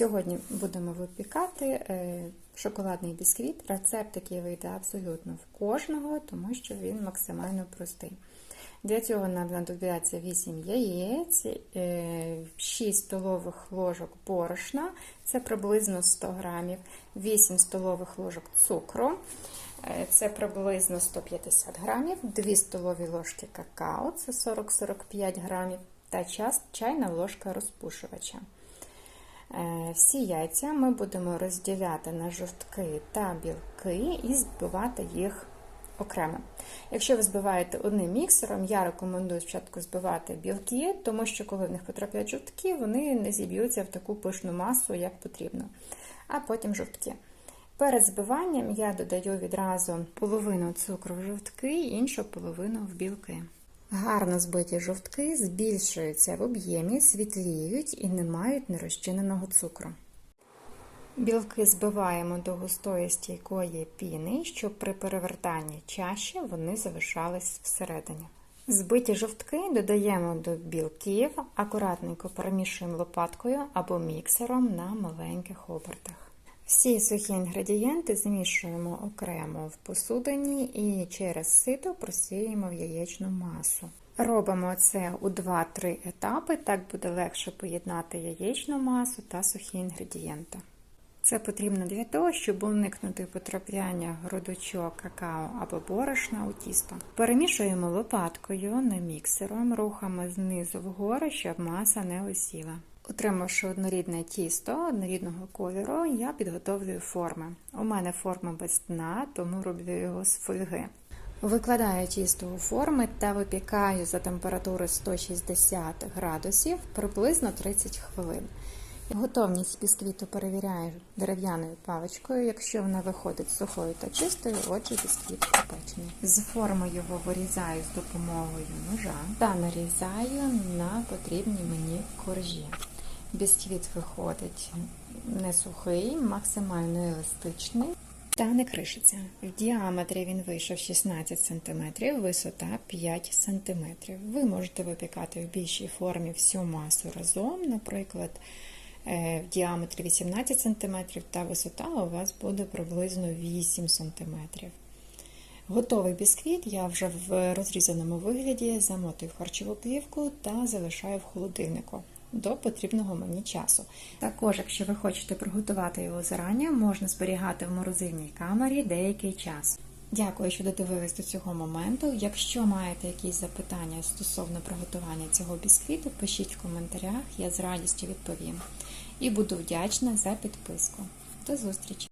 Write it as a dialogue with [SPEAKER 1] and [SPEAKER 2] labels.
[SPEAKER 1] Сьогодні будемо випікати е, шоколадний бісквіт, рецепт, який вийде абсолютно в кожного, тому що він максимально простий. Для цього нам знадобляться 8 яєць, 6 столових ложок борошна, це приблизно 100 грамів, 8 столових ложок цукру, е, це приблизно 150 грамів, 2 столові ложки какао, це 40-45 грамів, та чайна ложка розпушувача. Е, всі яйця ми будемо розділяти на жовтки та білки і збивати їх окремо. Якщо ви збиваєте одним міксером, я рекомендую спочатку збивати білки, тому що коли в них потрапляють жовтки, вони не зіб'ються в таку пишну масу, як потрібно, а потім жовтки. Перед збиванням я додаю відразу половину цукру в жовтки, іншу половину в білки. Гарно збиті жовтки збільшуються в об'ємі, світліють і не мають нерозчиненого цукру. Білки збиваємо до густої стійкої піни, щоб при перевертанні чаші вони залишались всередині. Збиті жовтки додаємо до білків, акуратненько перемішуємо лопаткою або міксером на маленьких обертах. Всі сухі інгредієнти змішуємо окремо в посудині і через сито просіємо в яєчну масу. Робимо це у 2-3 етапи, так буде легше поєднати яєчну масу та сухі інгредієнти. Це потрібно для того, щоб уникнути потрапляння грудочок какао або борошна у тісто. Перемішуємо лопаткою не міксером, рухами знизу вгору, щоб маса не осіла. Отримавши однорідне тісто однорідного кольору, я підготовлюю форми. У мене форма без дна, тому роблю його з фольги. Викладаю тісто у форми та випікаю за температури 160 градусів приблизно 30 хвилин. Готовність бісквіту перевіряю дерев'яною паличкою. Якщо вона виходить сухою та чистою, отже бісквіт попечений. З форми його вирізаю з допомогою ножа та нарізаю на потрібні мені коржі. Бісквіт виходить не сухий, максимально еластичний та не кришиться. В діаметрі він вийшов 16 см, висота 5 см. Ви можете випікати в більшій формі всю масу разом, наприклад, в діаметрі 18 см, та висота у вас буде приблизно 8 см. Готовий бісквіт я вже в розрізаному вигляді замотую в харчову плівку та залишаю в холодильнику до потрібного мені часу. Також, якщо ви хочете приготувати його зарані, можна зберігати в морозильній камері деякий час. Дякую, що додивились до цього моменту. Якщо маєте якісь запитання стосовно приготування цього бісквіту, пишіть в коментарях, я з радістю відповім. І буду вдячна за підписку. До зустрічі!